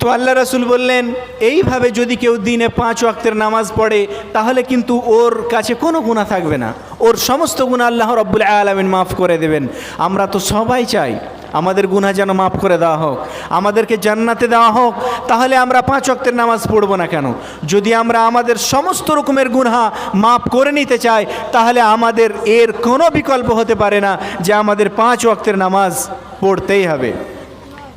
তো আল্লাহ রসুল বললেন, এইভাবে যদি কেউ দিনে পাঁচ ওয়াক্তের নামাজ পড়ে, তাহলে কিন্তু ওর কাছে কোনো গুণা থাকবে না। ওর সমস্ত গুণা আল্লাহ রব্বুল আলমিন মাফ করে দেবেন। আমরা তো সবাই চাই আমাদের গুণা যেন মাফ করে দেওয়া হোক, আমাদেরকে জান্নাতে দেওয়া হোক, তাহলে আমরা পাঁচ ওয়াক্তের নামাজ পড়ব না কেন? যদি আমরা আমাদের সমস্ত রকমের গুণা মাফ করে নিতে চাই, তাহলে আমাদের এর কোনো বিকল্প হতে পারে না যে আমাদের পাঁচ ওয়াক্তের নামাজ পড়তেই হবে।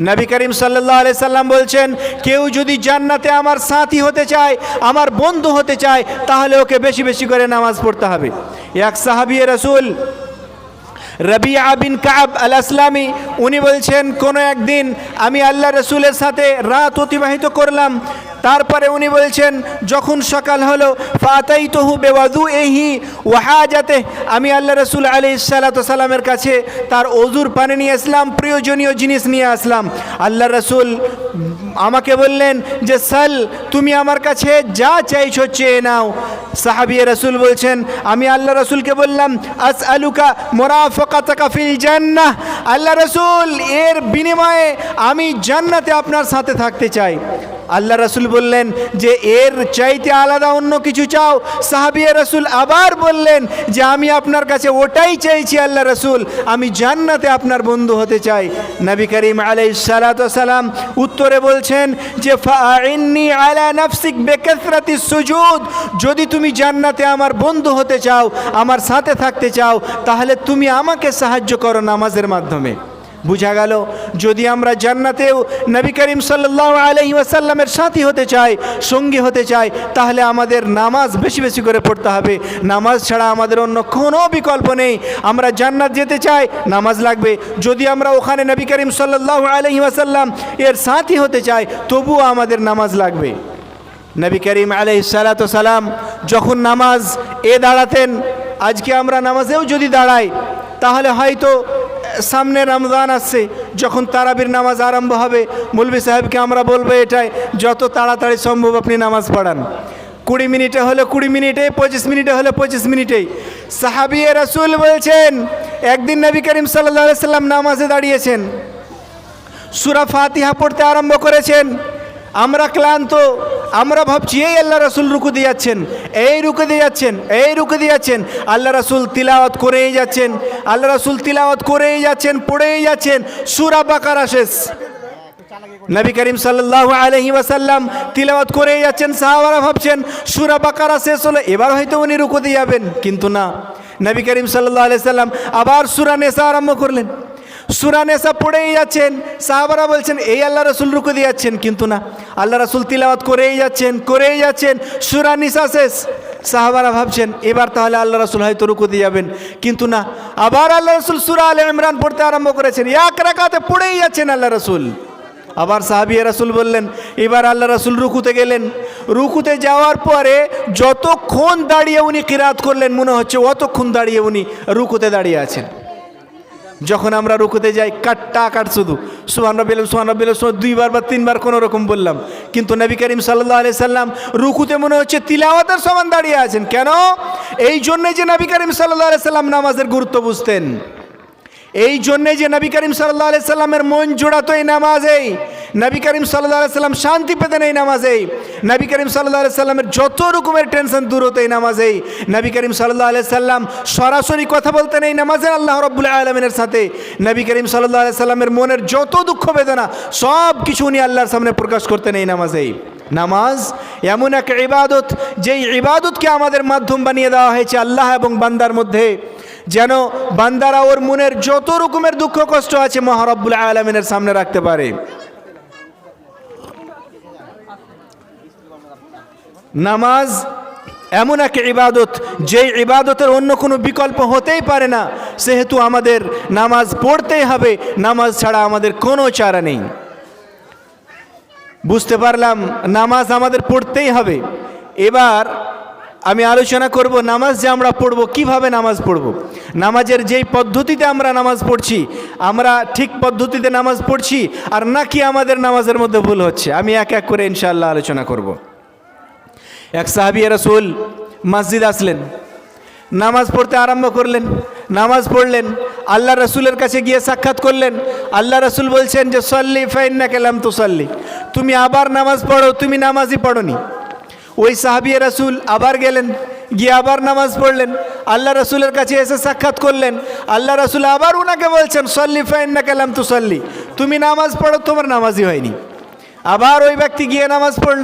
নবী করিম সাল্লাহ আলি সাল্লাম বলছেন, কেউ যদি জান্নাতে আমার সাথী হতে চায়, আমার বন্ধু হতে চায়, তাহলে ওকে বেশি বেশি করে নামাজ পড়তে হবে। এক সাহাবি রসুল রবি আবিন কাব আল আসলামী উনি বলছেন, কোনো একদিন আমি আল্লাহ রসুলের সাথে রাত অতিবাহিত করলাম তারপরে উনি বলছেন, যখন সকাল হলো ফাতাই তহু বেওয়াদু এহি ওয়াহাজাতে আমি আল্লাহ রসুল আলি সালামের কাছে তার অজুর পানি নিয়ে আসলাম, প্রয়োজনীয় জিনিস নিয়ে আসলাম। আল্লাহ রসুল আমাকে বললেন যে, সাল, তুমি আমার কাছে যা চাইছো চেয়ে নাও। সাহাবিয়ে রসুল বলছেন, আমি আল্লাহ রসুলকে বললাম আস আলুকা মোরাফকাতাকা ফিল জান্নাহ। আল্লাহ রসুল, এর বিনিময়ে আমি জান্নাতে আপনার সাথে থাকতে চাই। আল্লাহ রসুল বললেন যে এর চাইতে আলাদা অন্য কিছু চাও। সাহাবিয়া রসুল আবার বললেন যে আমি আপনার কাছে ওটাই চাইছি আল্লাহ রসুল, আমি জান্নাতে আপনার বন্ধু হতে চাই। নবী করিম আলাই সালাম উত্তরে বলছেন যে আলা নাফসিক সুজুদ। যদি তুমি জান্নাতে আমার বন্ধু হতে চাও, আমার সাথে থাকতে চাও, তাহলে তুমি আমাকে সাহায্য করো নামাজের মাধ্যমে। বুঝা গেল, যদি আমরা জান্নাতেও নবী করিম সাল্লাহ আলহি ওয়াসাল্লামের সাথী হতে চাই, সঙ্গী হতে চাই, তাহলে আমাদের নামাজ বেশি বেশি করে পড়তে হবে। নামাজ ছাড়া আমাদের অন্য কোনো বিকল্প নেই। আমরা জান্নাত যেতে চাই, নামাজ লাগবে। যদি আমরা ওখানে নবী করিম সাল্লাহ আলহি ওয়াসাল্লাম এর সাথী হতে চাই, তবুও আমাদের নামাজ লাগবে। নবী করিম আলহি সালাম যখন নামাজ এ দাঁড়াতেন, আজকে আমরা নামাজেও যদি দাঁড়াই, তাহলে হয়তো সামনে রমজান আসছে, যখন তারাবির নামাজ আরম্ভ হবে মুলবি সাহেবকে আমরা বলব এটাই, যত তাড়াতাড়ি সম্ভব আপনি নামাজ পড়ান। কুড়ি মিনিটে হলে কুড়ি মিনিটে, পঁচিশ মিনিটে হলে পঁচিশ মিনিটেই সাহাবিয়ে রসুল বলছেন, একদিন নবী করিম সাল্লা সাল্লাম নামাজে দাঁড়িয়েছেন। সুরা ফাতিহা পড়তে আরম্ভ করেছেন। আমরা ক্লান্ত আমরা ভাবছি, এই আল্লাহ রসুল রুকু দিয়ে যাচ্ছেন, এই রুকু দিয়ে যাচ্ছেন, এই রুকু দিয়ে যাচ্ছেন। আল্লাহ রাসুল তিলাওয়াত করেই যাচ্ছেন, আল্লাহ রাসুল তিলাওয়াত করেই যাচ্ছেন, পড়েই যাচ্ছেন। সুরা বাকারা শেষ। নবী করিম সাল্লাহ আলহি ওয়াসাল্লাম তিলাওয়াত করেই যাচ্ছেন, সাহাবারা ভাবছেন, সুরা বাকারা শেষ হলো, এবার হয়তো উনি রুকু দিয়ে যাবেন। কিন্তু না। নবী করিম সাল্লাহ আলি সাল্লাম আবার সুরা নেশা আরম্ভ করলেন। সুরা নেশা পড়েই যাচ্ছেন। সাহাবারা বলছেন, এই আল্লাহ রসুল রুকু দিয়ে যাচ্ছেন কিন্তু না। আল্লাহ রসুল তিলাওয়াত করেই যাচ্ছেন করেই যাচ্ছেন। সুরা নিশা শেষ। সাহাবারা ভাবছেন, এবার তাহলে আল্লাহ রসুল হয়তো রুকু দিয়ে যাবেন। কিন্তু না, আবার আল্লাহ রসুল সুরা আল ইমরান পড়তে আরম্ভ করেছেন। এক রাকাতে পড়েই যাচ্ছেন আল্লাহ রসুল। আবার সাহাবিয়া রাসুল বললেন, এবার আল্লাহ রাসুল রুকুতে গেলেন। রুকুতে যাওয়ার পরে যতক্ষণ দাঁড়িয়ে উনি কিরাত করলেন, মনে হচ্ছে অতক্ষণ দাঁড়িয়ে উনি রুকুতে দাঁড়িয়ে আছেন। যখন আমরা রুকুতে যাই, কাটটা কাট শুধু। সুহান রবিল সুহান রবিল দুইবার বা তিনবার কোনো রকম বললাম। কিন্তু নবী করিম সাল্লাহ আলি সাল্লাম রুকুতে মনে হচ্ছে তিলাওয়াতের সমান দাঁড়িয়ে আছেন। কেন? এই জন্যে যে নবী করিম সাল্লাহ আলি সাল্লাম নামাজের গুরুত্ব বুঝতেন। এই জন্যে যে নবী করিম সাল্লাহ সাল্লামের মন জোড়াতো এই নামাজেই নবী করিম সাল্লাহ সাল্লাম শান্তি পেতেন এই নামাজেই নবী করিম সাল্লাহ সাল্লামের যত রকমের টেনশন দূর হতো এই নামাজেই নবী করিম সাল্লাহ সাল্লাম সরাসরি কথা বলতেন এই নামাজে আল্লাহ রব্বুল্লাহ আলমিনের সাথে। নবী করিম সাল্লাহ সাল্লামের মনের যত দুঃখ বেদনা সব কিছু উনি আল্লাহর সামনে প্রকাশ করতেন এই নামাজেই নামাজ এমন এক ইবাদত, যেই ইবাদতকে আমাদের মাধ্যম বানিয়ে দেওয়া হয়েছে আল্লাহ এবং বান্দার মধ্যে। যেন বান্দারা ওর মনের যত রকমের দুঃখ কষ্ট আছে মহারব্বুল আলমিনের সামনে রাখতে পারে। নামাজ এমন এক ইবাদত, যেই ইবাদতের অন্য কোনো বিকল্প হতেই পারে না। সেহেতু আমাদের নামাজ পড়তেই হবে, নামাজ ছাড়া আমাদের কোনো চারা নেই। বুঝতে পারলাম, নামাজ আমাদের পড়তেই হবে। এবার আমি আলোচনা করব নামাজ যে আমরা পড়ব, কীভাবে নামাজ পড়ব। নামাজের যেই পদ্ধতিতে আমরা নামাজ পড়ছি, আমরা ঠিক পদ্ধতিতে নামাজ পড়ছি, আর নাকি আমাদের নামাজের মধ্যে ভুল হচ্ছে। আমি এক এক করে ইনশাআল্লাহ আলোচনা করব। এক সাহাবি রসুল মসজিদ আসলেন, নামাজ পড়তে আরম্ভ করলেন, নামাজ পড়লেন, আল্লাহ রসুলের কাছে গিয়ে সাক্ষাৎ করলেন, আল্লাহ রসুল বলছেন যে, সল্লি ফাইন্না কেলাম তো সল্লি তুমি আবার নামাজ পড়ো, তুমি নামাজই পড়নি। ওই সাহাবিয়া রাসুল আবার গেলেন, গিয়ে আবার নামাজ পড়লেন। আল্লাহ রসুলের কাছে এসে সাক্ষাৎ করলেন। আল্লাহ রসুল আবার ওনাকে বলছেন, সল্লি ফাইন না কালাম তু সল্লি তুমি নামাজ পড়ো, তোমার নামাজই হয়নি। আবার ওই ব্যক্তি গিয়ে নামাজ পড়ল।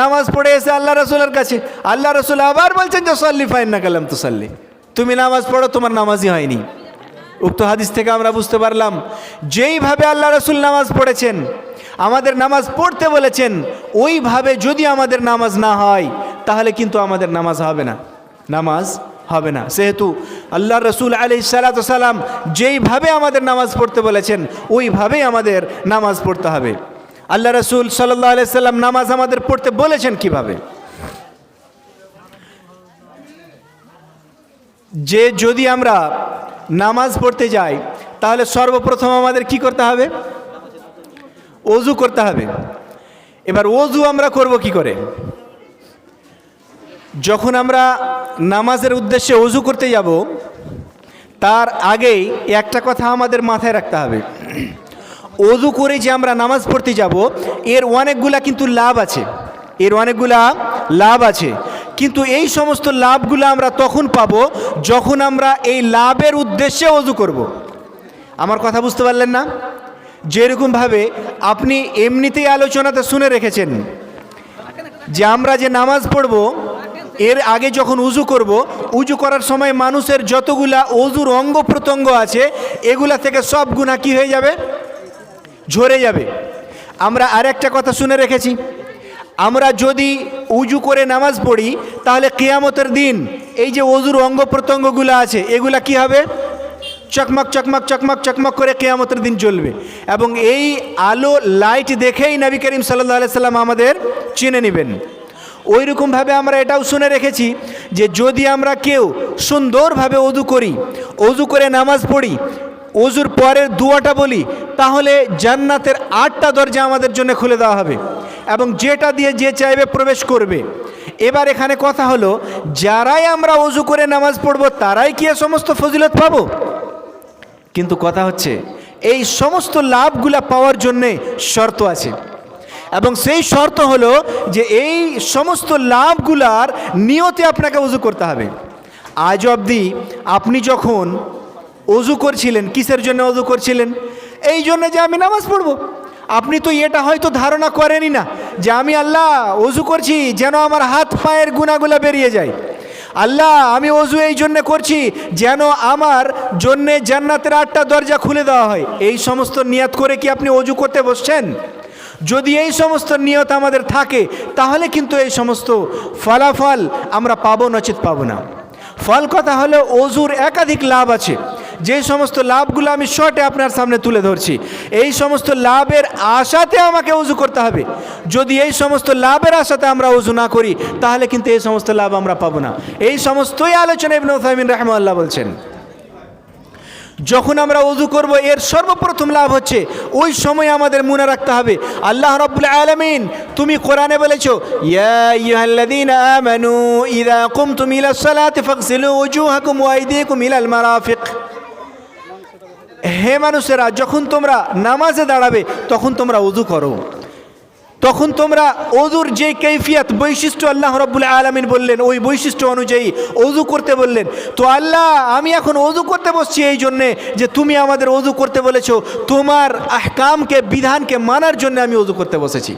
নামাজ পড়ে এসে আল্লাহ রসুলের কাছে, আল্লাহ রসুল আবার বলছেন যে, সল্লি ফাইন না কালাম তু সল্লি তুমি নামাজ পড়ো, তোমার নামাজই হয়নি। উক্ত হাদিস থেকে আমরা বুঝতে পারলাম, যেইভাবে আল্লাহ রসুল নামাজ পড়েছেন, আমাদের নামাজ পড়তে বলেছেন, ওইভাবে যদি আমাদের নামাজ না হয়, তাহলে কিন্তু আমাদের নামাজ হবে না। নামাজ হবে না। সেহেতু আল্লাহ রসুল আলি সালাম যেইভাবে আমাদের নামাজ পড়তে বলেছেন, ওইভাবেই আমাদের নামাজ পড়তে হবে। আল্লাহ রসুল সাল্লাহ সাল্লাম নামাজ আমাদের পড়তে বলেছেন কীভাবে? যে যদি আমরা নামাজ পড়তে যাই, তাহলে সর্বপ্রথম আমাদের কি করতে হবে? অজু করতে হবে। এবার অজু আমরা করব কি করে? যখন আমরা নামাজের উদ্দেশ্যে অজু করতে যাব, তার আগেই একটা কথা আমাদের মাথায় রাখতে হবে। অজু করে যে আমরা নামাজ পড়তে যাব, এর অনেকগুলা কিন্তু লাভ আছে। এর অনেকগুলা লাভ আছে। কিন্তু এই সমস্ত লাভগুলো আমরা তখন পাবো যখন আমরা এই লাভের উদ্দেশ্যে অজু করব। আমার কথা বুঝতে পারলেন না? যেরকমভাবে আপনি এমনিতেই আলোচনাতে শুনে রেখেছেন যে আমরা যে নামাজ পড়ব, এর আগে যখন উজু করব, উজু করার সময় মানুষের যতগুলা অজুর অঙ্গ প্রত্যঙ্গ আছে, এগুলা থেকে সব গুণা কি হয়ে যাবে? ঝরে যাবে। আমরা আরেকটা কথা শুনে রেখেছি। আমরা যদি উজু করে নামাজ পড়ি, তাহলে কেয়ামতের দিন এই যে অজুর অঙ্গ প্রত্যঙ্গগুলো আছে, এগুলা কি হবে? চকমক চকমক চকমক চকমক করে কেয়ামতের দিন জ্বলবে এবং এই আলো লাইট দেখেই নবী করিম সাল্লাহ সাল্লাম আমাদের চিনে নেবেন। ওই রকমভাবে আমরা এটাও শুনে রেখেছি যে যদি আমরা কেউ সুন্দরভাবে অজু করি, অজু করে নামাজ পড়ি, অজুর পরের দুয়াটা বলি, তাহলে জান্নাতের আটটা দরজা আমাদের জন্য খুলে দেওয়া হবে। এবং যেটা দিয়ে যে চাইবে প্রবেশ করবে। এবার এখানে কথা হলো, যারাই আমরা অজু করে নামাজ পড়ব, তারাই কি এ সমস্ত ফজিলত পাবো? কিন্তু কথা হচ্ছে, এই সমস্ত লাভগুলা পাওয়ার জন্যে শর্ত আছে। এবং সেই শর্ত হলো যে এই সমস্ত লাভগুলার নিয়তে আপনাকে উজু করতে হবে। আজ অবধি আপনি যখন অজু করছিলেন, কিসের জন্য অজু করছিলেন? এই জন্য যে আমি নামাজ পড়ব। আপনি তো এটা হয়তো ধারণা করেনই না যে আমি আল্লাহ অজু করছি যেন আমার হাত পায়ের গুণাগুলা বেরিয়ে যায়। আল্লাহ, আমি অজু এই জন্য করছি যেন আমার জন্যে জান্নাতের আটটা দরজা খুলে দেওয়া হয়। এই সমস্ত নিয়াত করে কি আপনি অজু করতে বসছেন? যদি এই সমস্ত নিয়ত আমাদের থাকে, তাহলে কিন্তু এই সমস্ত ফলাফল আমরা পাবো, নচিত পাবো না। ফল কথা হলো, অজুর একাধিক লাভ আছে। যে সমস্ত লাভগুলো আমি শর্টে আপনার সামনে তুলে ধরছি, এই সমস্ত লাভের আশাতে আমাকে উজু করতে হবে। যদি এই সমস্ত লাভের আশাতে আমরা উজু না করি, তাহলে কিন্তু এই সমস্ত লাভ আমরা পাবো না। এই সমস্তই আলোচনা ইবনু সাইমিন রাহমাল্লাহ বলছেন। যখন আমরা উজু করব, এর সর্বপ্রথম লাভ হচ্ছে, ওই সময় আমাদের মনে রাখতে হবে, আল্লাহ রব্বুল আলমিন, তুমি কোরআনে বলেছ, ইয়া হে মানুষেরা, যখন তোমরা নামাজে দাঁড়াবে, তখন তোমরা উজু করো। তখন তোমরা অজুর যে কৈফিয়াত বৈশিষ্ট্য আল্লাহ রব্বুল আলমিন বললেন, ওই বৈশিষ্ট্য অনুযায়ী অজু করতে বললেন। তো আল্লাহ, আমি এখন অজু করতে বসছি এই জন্যে যে তুমি আমাদের অজু করতে বলেছ, তোমার আহকামকে, বিধানকে মানার জন্য আমি অজু করতে বসেছি।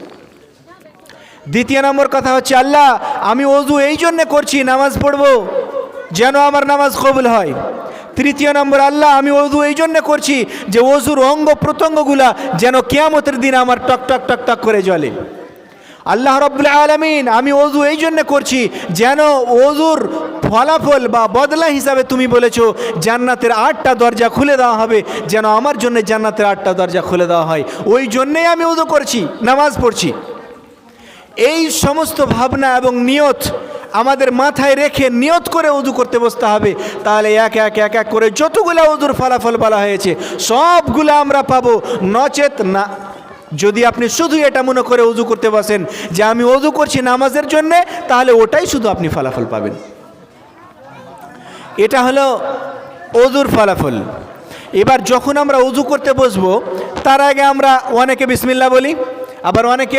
দ্বিতীয় নম্বর কথা হচ্ছে, আল্লাহ, আমি অজু এই জন্যে করছি, নামাজ পড়ব যেন আমার নামাজ কবুল হয়। তৃতীয় নম্বর, আল্লাহ, আমি অজু এই জন্য করছি যে অজুর অঙ্গ প্রত্যঙ্গগুলা যেন কেয়ামতের দিন আমার টক টক টক টক করে জ্বলে। আল্লাহ রব্বুল আলমিন, আমি অজু এই জন্য করছি যেন অজুর ফলাফল বা বদলা হিসাবে তুমি বলেছ, জান্নাতের আটটা দরজা খুলে দেওয়া হবে, যেন আমার জন্য জান্নাতের আটটা দরজা খুলে দেওয়া হয়। ওই জন্যেই আমি অজু করছি, নামাজ পড়ছি। এই সমস্ত ভাবনা এবং নিয়ত আমাদের মাথায় রেখে নিয়ত করে উজু করতে বসতে হবে। তাহলে এক এক এক এক করে যতগুলো উজুর ফলাফল বলা হয়েছে, সবগুলো আমরা পাবো। নচেত না, যদি আপনি শুধু এটা মনে করে উজু করতে বসেন যে আমি উজু করছি নামাজের জন্যে, তাহলে ওটাই শুধু আপনি ফলাফল পাবেন। এটা হলো অজুর ফলাফল। এবার যখন আমরা উজু করতে বসবো, তার আগে আমরা অনেকে বিসমিল্লা বলি, আবার অনেকে